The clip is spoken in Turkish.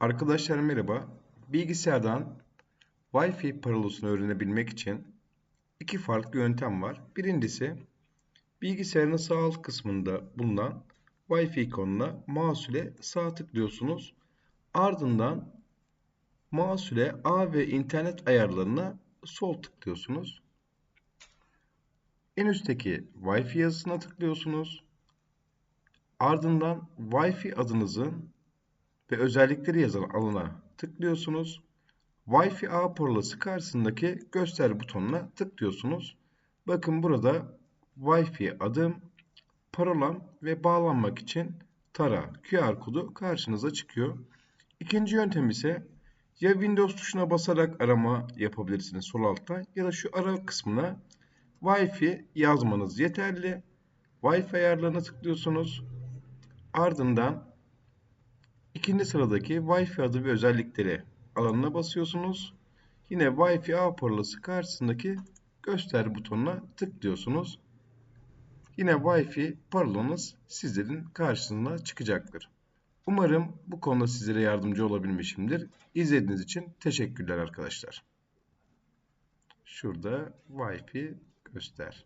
Arkadaşlar merhaba. Bilgisayardan Wi-Fi parolasını öğrenebilmek için iki farklı yöntem var. Birincisi bilgisayarın sağ alt kısmında bulunan Wi-Fi ikonuna mouse ile sağ tıklıyorsunuz. Ardından mouse ile ağ ve internet ayarlarına sol tıklıyorsunuz. En üstteki Wi-Fi yazısına tıklıyorsunuz. Ardından Wi-Fi adınızın ve özellikleri yazan alana tıklıyorsunuz. Wi-Fi ağ parolası karşısındaki göster butonuna tıklıyorsunuz. Bakın burada Wi-Fi adım, parolam ve bağlanmak için tara QR kodu karşınıza çıkıyor. İkinci yöntem ise ya Windows tuşuna basarak arama yapabilirsiniz sol altta ya da şu ara kısmına Wi-Fi yazmanız yeterli. Wi-Fi ayarlarına tıklıyorsunuz. Ardından ikinci sıradaki Wi-Fi adı ve özellikleri alanına basıyorsunuz. Yine Wi-Fi ağ parolası karşısındaki göster butonuna tıklıyorsunuz. Yine Wi-Fi parolanız sizlerin karşısına çıkacaktır. Umarım bu konuda sizlere yardımcı olabilmişimdir. İzlediğiniz için teşekkürler arkadaşlar. Şurada Wi-Fi göster.